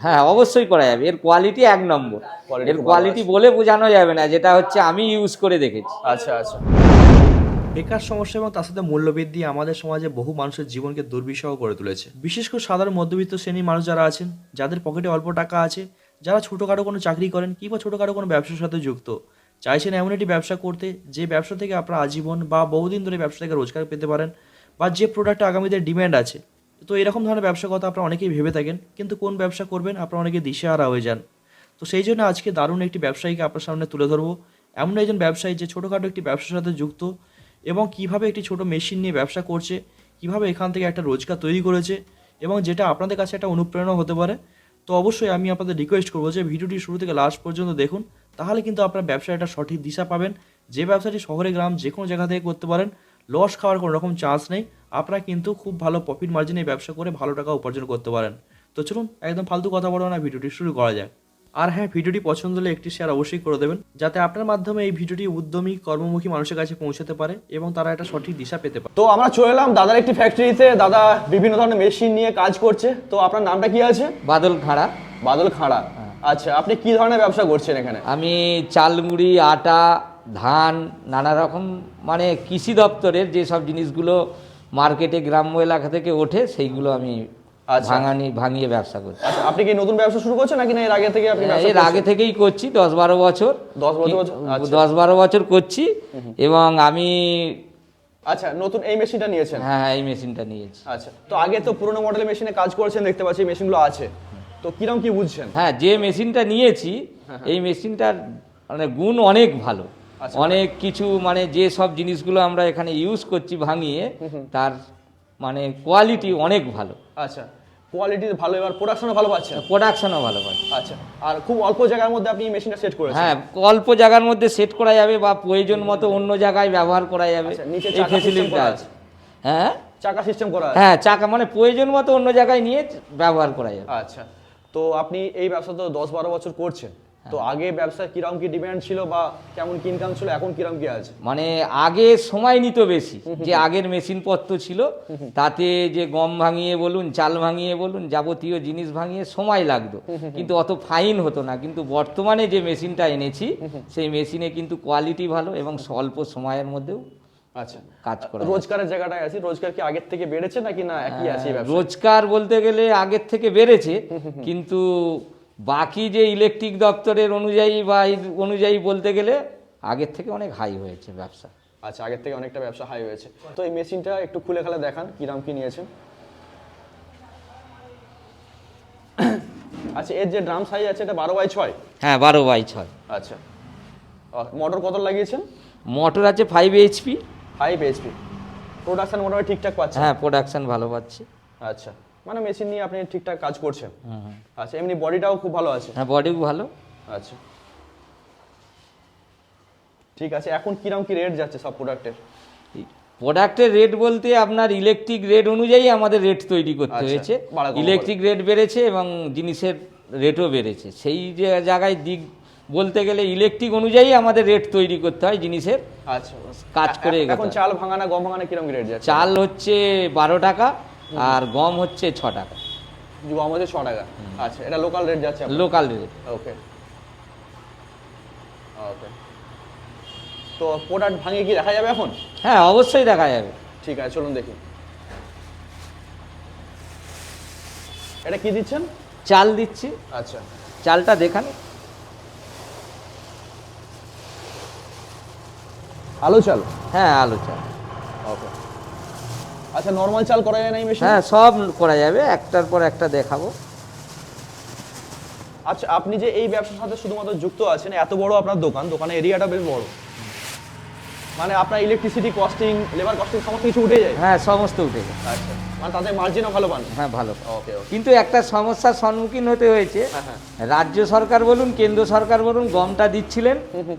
হ্যাঁ অবশ্যই করা যাবে। এর কোয়ালিটি এক নম্বর। এর কোয়ালিটি বলে বোঝানো যাবে না যেটা হচ্ছে আমি ইউজ করে দেখেছি। আচ্ছা আচ্ছা। বেকার সমস্যা এবং তার সাথে মূল্যবৃদ্ধি আমাদের সমাজে বহু মানুষের জীবনকে দুর্বিষহ করে তুলেছে। বিশেষ করে সাধারণ মধ্যবিত্ত শ্রেণির মানুষ যারা আছেন যাদের পকেটে অল্প টাকা আছে যারা ছোটোখাটো কোনো চাকরি করেন কিংবা ছোটোখাটো কোনো ব্যবসার সাথে যুক্ত চাইছেন এমন একটি ব্যবসা করতে যে ব্যবসা থেকে আপনারা আজীবন বা বহুদিন ধরে ব্যবসা থেকে রোজগার পেতে পারেন বা যে প্রোডাক্টে আগামীতে ডিম্যান্ড আছে তো এরকম ধরনের ব্যবসার কথা আপনারা অনেকেই ভেবে থাকেন, কিন্তু কোন ব্যবসা করবেন আপনারা অনেকে দিশেহারা হয়ে যান। তো সেই জন্য আজকে দারুণ একটি ব্যবসায়ীকে আপনার সামনে তুলে ধরবো। এমন একজন ব্যবসায়ী যে ছোটোখাটো একটি ব্যবসার সাথে যুক্ত এবং কীভাবে একটি ছোট মেশিন নিয়ে ব্যবসা করছে, কীভাবে এখান থেকে একটা রোজগার তৈরি করেছে এবং যেটা আপনাদের কাছে একটা অনুপ্রেরণা হতে পারে। তো অবশ্যই আমি আপনাদের রিকোয়েস্ট করব যে ভিডিওটি শুরু থেকে লাস্ট পর্যন্ত দেখুন, তাহলে কিন্তু আপনার ব্যবসার একটা সঠিক দিশা পাবেন। যে ব্যবসাটি শহরে, গ্রাম যে কোনো জায়গা থেকে করতে পারেন লস খাওয়ার কোনো রকম চান্স নেই। আপনারা কিন্তু খুব ভালো প্রফিট মার্জিনে এই ব্যবসা করে ভালো টাকা উপার্জন করতে পারেন। তো চলুন একদম ফালতু কথা বলব না ভিডিওটি শুরু করা যাক। আর হ্যাঁ ভিডিওটি পছন্দ হলে একটি শেয়ার অবশ্যই করে দেবেন যাতে আপনার মাধ্যমে এই ভিডিওটি উদ্যমী কর্মমুখী মানুষের কাছে পৌঁছাতে পারে এবং তারা একটা সঠিক দিশা পেতে পারে। তো আমরা চলে এলাম দাদার একটি ফ্যাক্টরিতে দাদা বিভিন্ন ধরনের মেশিন নিয়ে কাজ করছে। তো আপনার নামটা কি আছে? বাদল খাড়া। বাদল খাঁড়া। আচ্ছা আপনি কি ধরনের ব্যবসা করছেন এখানে? আমি চালমুড়ি আটা ধান নানা রকম মানে কৃষি দপ্তরের যে সব জিনিসগুলো মার্কেটে গ্রাম্য এলাকা থেকে ওঠে সেইগুলো আমি আচ্ছা। ভাঙানি ভাঙিয়ে ব্যবসা করছি। আচ্ছা আপনি কি নতুন ব্যবসা শুরু করছেন নাকি না এর আগে থেকে আপনি এর আগে থেকেই করছি দশ বারো বছর। দশ বছর? আচ্ছা। দশ বারো বছর করছি এবং আমি আচ্ছা নতুন এই মেশিনটা নিয়েছেন? হ্যাঁ হ্যাঁ, এই মেশিনটা নিয়েছি। আচ্ছা তো আগে তো পুরোনো মডেলের মেশিনে কাজ করেছেন দেখতে পাচ্ছি মেশিনগুলো আছে। তো কীরকম কি বুঝছেন? হ্যাঁ যে মেশিনটা নিয়েছি এই মেশিনটার মানে গুণ অনেক ভালো। অনেক কিছু মানে যে সব জিনিসগুলো আমরা এখানে ইউজ করছি ভাঙিয়ে তার মানে কোয়ালিটি অনেক ভালো। আচ্ছা কোয়ালিটি ভালো এবার প্রোডাকশনও ভালো পাচ্ছেন? প্রোডাকশনও ভালো পাচ্ছে। আচ্ছা আর খুব অল্প জায়গার মধ্যে আপনি মেশিনটা সেট করেছেন? হ্যাঁ অল্প জায়গার মধ্যে সেট করা যাবে বা প্রয়োজন মতো অন্য জায়গায় ব্যবহার করা যাবে। আচ্ছা, নিচে এই ফেসিলিটিটা আছে। হ্যাঁ? চাকা সিস্টেম করা আছে। হ্যাঁ চাকা মানে প্রয়োজন মতো অন্য জায়গায় নিয়ে ব্যবহার করা যাবে। আচ্ছা তো আপনি এই ব্যবসা তো দশ বারো বছর করছেন। তো আগে ব্যবসা কীরকম কি ডিমান্ড ছিল বা কেমন কি ইনকাম ছিল এখন কীরকম কি আছে? মানে আগে সময় নিত বেশি যে আগের মেশিনপত্র ছিল তাতে যে গম ভাঙিয়ে বলুন চাল ভাঙিয়ে বলুন যাবতীয় জিনিস ভাঙিয়ে সময় লাগতো। কিন্তু অত ফাইন হতো না। কিন্তু বর্তমানে যে মেশিনটা এনেছি সেই মেশিনে কিন্তু কোয়ালিটি ভালো এবং স্বল্প সময়ের মধ্যেও আচ্ছা। কাজ করা। রোজগারের জায়গাটায় আছি রোজগার কি আগের থেকে বেড়েছে নাকি না একই আছে এই রোজগার বলতে গেলে আগের থেকে বেড়েছে কিন্তু বাকি যে ইলেকট্রিক দপ্তরের অনুযায়ী বা অনুযায়ী বলতে গেলে আগের থেকে অনেক হাই হয়েছে ব্যবসা। আচ্ছা আগের থেকে অনেকটা ব্যবসা হাই হয়েছে। তো এই মেশিনটা একটু খুলে খালে দেখান কীরকম কি নিয়েছেন? আচ্ছা এর যে ড্রাম সাইজ আছে এটা বারো বাই ছয়? হ্যাঁ বারো বাই ছয়। আচ্ছা। মোটর কত লাগিয়েছেন? মোটর আছে five HP five HP production মোটামুটি ঠিকঠাক পাচ্ছেন হ্যাঁ প্রোডাকশন ভালো পাচ্ছি। আচ্ছা। মানে মেশিন নিয়ে আপনি ঠিকঠাক কাজ করছেন। আচ্ছা এমনি বডিটাও খুব ভালো আছে। হ্যাঁ বডিও ভালো। আচ্ছা। ঠিক আছে এখন কীরকম কি রেট যাচ্ছে সব প্রোডাক্টের প্রোডাক্টের রেট বলতে আপনার ইলেকট্রিক রেট অনুযায়ী আমাদের রেট তৈরি করতে আচ্ছা, হয়েছে। ইলেকট্রিক রেট বেড়েছে এবং জিনিসের রেটও বেড়েছে। সেই যে জায়গায় দিক বলতে গেলে ইলেকট্রিক অনুযায়ী আমাদের রেট তৈরি করতে হয় জিনিসের। আচ্ছা। কাজ করে এখন চাল ভাঙানা গম ভাঙানা কীরকম রেট যাচ্ছে? চাল হচ্ছে বারো টাকা আর গম হচ্ছে ছ টাকা। গম হচ্ছে ছ টাকা। আচ্ছা এটা লোকাল রেট যাচ্ছে লোকাল রেট ওকে ওকে তো প্রোডাক্ট ভাঙিয়ে কি দেখা যাবে এখন? হ্যাঁ অবশ্যই দেখা যাবে। ঠিক আছে চলুন দেখি। এটা কি দিচ্ছেন? চাল দিচ্ছি। আচ্ছা। চালটা দেখান। আলু চাল? হ্যাঁ আলু চাল। ওকে আচ্ছা নর্মাল চাল করা যায় না এই মেশিন হ্যাঁ সব করা যাবে একটার পর একটা দেখাবো। আচ্ছা আপনি যে এই ব্যবসার সাথে শুধুমাত্র যুক্ত আছেন এত বড় আপনার দোকান দোকানের এরিয়াটা বেশ বড়। মানে আপনার ইলেকট্রিসিটি কস্টিং লেবার কস্টিং সমস্ত কিছু উঠে যায়। হ্যাঁ সমস্ত উঠে গেছে আচ্ছা মানে তাদের মার্জিনও ভালো পান। হ্যাঁ ভালো ওকে ওকে কিন্তু একটা সমস্যার সম্মুখীন হতে হয়েছে। হ্যাঁ হ্যাঁ। রাজ্য সরকার বলুন কেন্দ্র সরকার বলুন গমটা দিচ্ছিলেন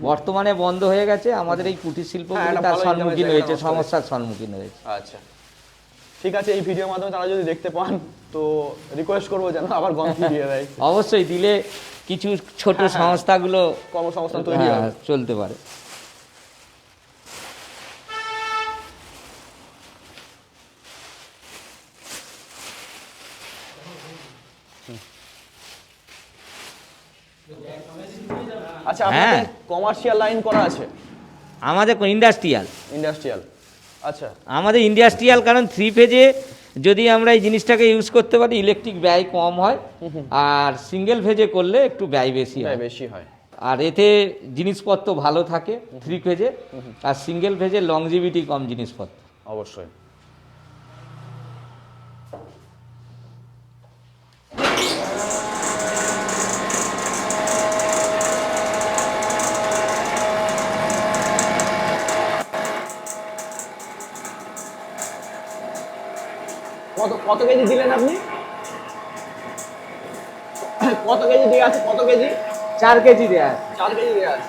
বর্তমানে বন্ধ হয়ে গেছে। আমাদের এই কুটির শিল্প হ্যাঁ, তার সম্মুখীন হয়েছে। সমস্যার সম্মুখীন হয়েছে। আচ্ছা। ঠিক আছে এই ভিডিওর মাধ্যমে তারা যদি দেখতে পান তো রিকোয়েস্ট করব যেন আবার গম ফিরিয়ে দেয়। অবশ্যই দিলে কিছু ছোট সংস্থাগুলো কর্মসংস্থান তৈরি হ্যাঁ, চলতে পারে। আচ্ছা হ্যাঁ। আপনাদের কমার্শিয়াল লাইন করা আছে? আমাদের ইন্ডাস্ট্রিয়াল ইন্ডাস্ট্রিয়াল আচ্ছা। আমাদের ইন্ডাস্ট্রিয়াল কারণ থ্রি ফেজে যদি আমরা এই জিনিসটাকে ইউজ করতে পারি ইলেকট্রিক ব্যয় কম হয় আর সিঙ্গেল ফেজে করলে একটু ব্যয় বেশি হয়। বেশি হয়। আর এতে জিনিসপত্র ভালো থাকে থ্রি ফেজে আর সিঙ্গেল ফেজে লংজিভিটি কম জিনিসপত্র। অবশ্যই। কত কত কেজি দিলেন আপনি? কত কেজি দেওয়া আছে? কত কেজি? চার কেজি দেওয়া আছে। চার কেজি দেওয়া আছে।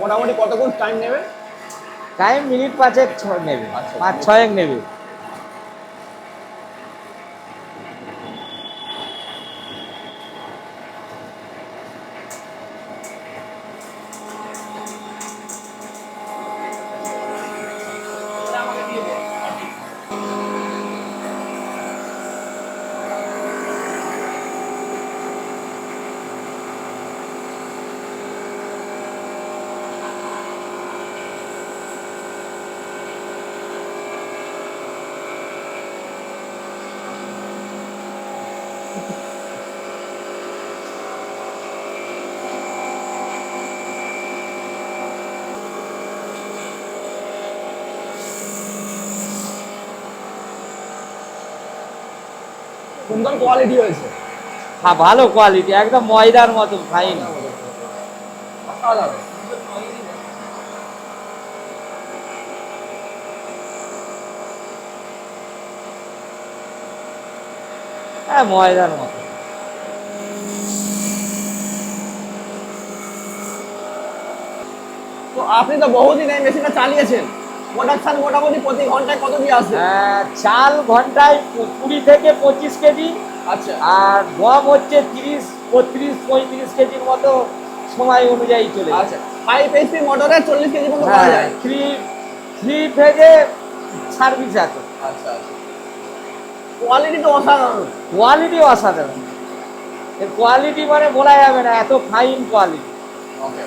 মোটামুটি কতক্ষণ টাইম নেবে? টাইম মিনিট পাঁচেক নেবে। পাঁচ ছয়েক নেবে। সুন্দর কোয়ালিটি হয়েছে। হ্যাঁ ভালো কোয়ালিটি একদম ময়দার মতো ফাইন হ্যাঁ ময়দার মতো। তো আপনি তো বহুদিন এই মেশিনটা চালিয়েছেন। প্রোডাকশন মোটামুটি প্রতি ঘন্টায় কত দিয়ে আসে? চাল ঘন্টায় কুড়ি থেকে পঁচিশ কেজি আচ্ছা। আর গম হচ্ছে তিরিশ বত্রিশ পঁয়ত্রিশ কেজির মতো সময় অনুযায়ী চলে। আচ্ছা। ফাইভ এইচপি মোটরে চল্লিশ কেজি মতো পাওয়া হ্যাঁ যায়? থ্রি থ্রি ফেজে সার্ভিস আছে। আচ্ছা আচ্ছা। কোয়ালিটি তো অসাধারণ। কোয়ালিটি অসাধারণ। কোয়ালিটি মানে বলা যাবে না এত ফাইন কোয়ালিটি ওকে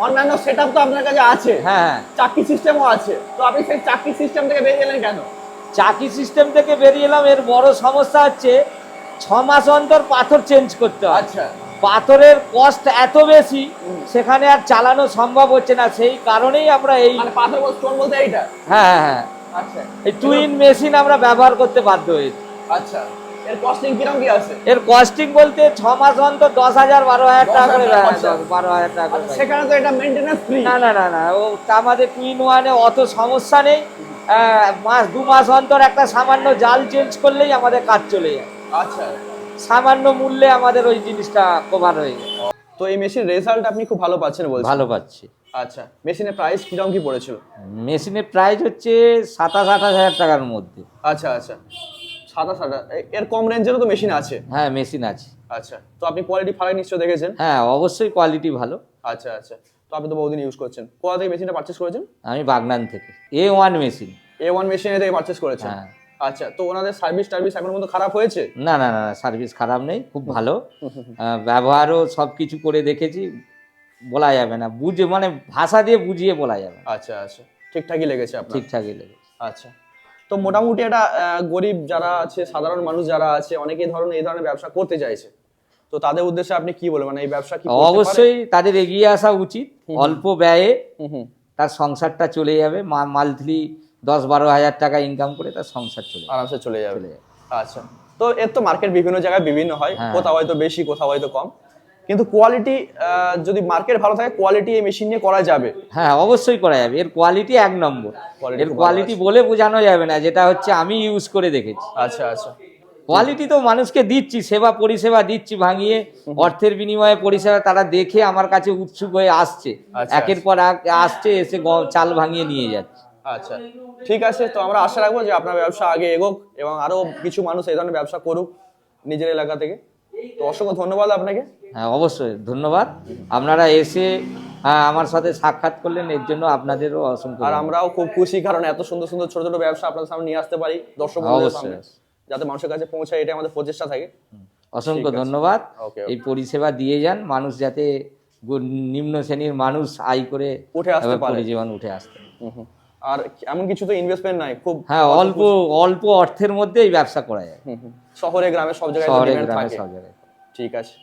অন্যান্য সেট তো আপনার কাছে আছে। হ্যাঁ। হ্যাঁ চাকরি সিস্টেমও আছে। তো আপনি সেই চাকরি সিস্টেম থেকে বেরিয়ে গেলেন কেন? চাকি সিস্টেম থেকে বেরিয়ে এলাম এর বড় সমস্যা হচ্ছে ছ মাস অন্তর পাথর চেঞ্জ করতে হয়। আচ্ছা। পাথরের কস্ট এত বেশি সেখানে আর চালানো সম্ভব হচ্ছে না। সেই কারণেই আমরা এই মানে পাথর স্টোন বলতে এইটা? হ্যাঁ হ্যাঁ হ্যাঁ। আচ্ছা। এই টুইন মেশিন আমরা ব্যবহার করতে বাধ্য হয়েছি। আচ্ছা। এর কস্টিং কীরকম কি আছে? এর কস্টিং বলতে ছ মাস অন্তর দশ হাজার বারো হাজার টাকা করে 10,000 বারো হাজার টাকা করে। আচ্ছা সেখানে তো এটা মেইনটেনেন্স ফ্রি না না না না ও আমাদের টুইন ওয়ানে অত সমস্যা নেই। মাস দু মাস অন্তর একটা সামান্য জাল চেঞ্জ করলেই আমাদের কাজ চলে যায়। আচ্ছা। সামান্য মূল্যে আমাদের ওই জিনিসটা কভার হয়ে যায়। তো এই মেশিন রেজাল্ট আপনি খুব ভালো পাচ্ছেন বলছেন। ভালো পাচ্ছি। আচ্ছা মেশিনের প্রাইস কীরকম কি পড়েছিল? মেশিনের প্রাইস হচ্ছে সাতাশ আঠাশ হাজার টাকার মধ্যে। আচ্ছা আচ্ছা। সাদা সাদা এর কম রেঞ্জেরও তো মেশিন আছে। হ্যাঁ মেশিন আছে। আচ্ছা তো আপনি কোয়ালিটি ফারাক নিশ্চয় দেখেছেন? হ্যাঁ অবশ্যই কোয়ালিটি ভালো। আচ্ছা আচ্ছা তো আপনি তো বহুদিন ইউজ করছেন। কোথা থেকে মেশিনটা পারচেস করেছেন? আমি বাগনান থেকে। A one machine A one মেশিনে থেকে পারচেস করেছেন? হ্যাঁ। আচ্ছা তো ওনাদের সার্ভিস টার্ভিস এখন মতো খারাপ হয়েছে? না না না সার্ভিস খারাপ নেই খুব ভালো। ব্যবহারও সব কিছু করে দেখেছি বলা যাবে না। বুঝে মানে ভাষা দিয়ে বুঝিয়ে বলা যাবে আচ্ছা আচ্ছা ঠিকঠাকই লেগেছে আপনার। ঠিকঠাকই লেগেছে। আচ্ছা। তো মোটামুটি একটা গরিব যারা আছে সাধারণ মানুষ যারা আছে অনেকেই ধরনের এই ধরনের ব্যবসা করতে চাইছে। তো তাদের উদ্দেশ্যে আপনি কি বলবেন? মানে এই ব্যবসা কি অবশ্যই তাদের এগিয়ে আসা উচিত। অল্প ব্যয়ে তার সংসারটা চলে যাবে। মান্থলি দশ বারো হাজার টাকা ইনকাম করে তার সংসার চলে আরামসে চলে যাবে। আচ্ছা। তো এর তো মার্কেট বিভিন্ন জায়গায় বিভিন্ন হয়। হ্যাঁ। কোথাও হয়তো বেশি কোথাও হয়তো কম। কিন্তু কোয়ালিটি যদি মার্কেট ভালো থাকে কোয়ালিটি এই মেশিন নিয়ে করা যাবে। হ্যাঁ অবশ্যই করা যাবে। এর কোয়ালিটি এক নম্বর। এর কোয়ালিটি বলে বোঝানো যাবে না যেটা হচ্ছে আমি ইউজ করে দেখেছি। আচ্ছা আচ্ছা। কোয়ালিটি তো মানুষকে দিচ্ছি সেবা পরিষেবা দিচ্ছি ভাঙিয়ে অর্থের বিনিময়ে পরিষেবা তারা দেখে আমার কাছে উৎসুক হয়ে আসছে। আচ্ছা, একের পর এক আসছে এসে চাল ভাঙিয়ে নিয়ে যাচ্ছে। আচ্ছা ঠিক আছে। তো আমরা আশা রাখব যে আপনার ব্যবসা আগে এগোক এবং আরও কিছু মানুষ এই ধরনের ব্যবসা করুক নিজের এলাকা থেকে। তো অসংখ্য ধন্যবাদ আপনাকে। হ্যাঁ অবশ্যই ধন্যবাদ। আপনারা এসে হ্যাঁ, আমার সাথে সাক্ষাৎ করলেন এর জন্য আপনাদেরও অসংখ্য আর আমরাও খুব খুশি কারণ এত সুন্দর সুন্দর ছোট ছোট ব্যবসা আপনাদের সামনে নিয়ে আসতে পারি দর্শক অবশ্যই। যাতে মানুষের কাছে পৌঁছায় এটাই আমাদের প্রচেষ্টা থাকে। অসংখ্য ধন্যবাদ। এই পরিষেবা দিয়ে যান মানুষ যাতে নিম্ন শ্রেণির মানুষ আয় করে উঠে আসতে পারে। জীবন উঠে আসতে। আর এমন কিছু তো ইনভেস্টমেন্ট নাই খুব হ্যাঁ অল্প অল্প অর্থের মধ্যে এই ব্যবসা করা যায়। শহরে গ্রামে সব জায়গায় শহরে গ্রামে সব জায়গায়। ঠিক আছে।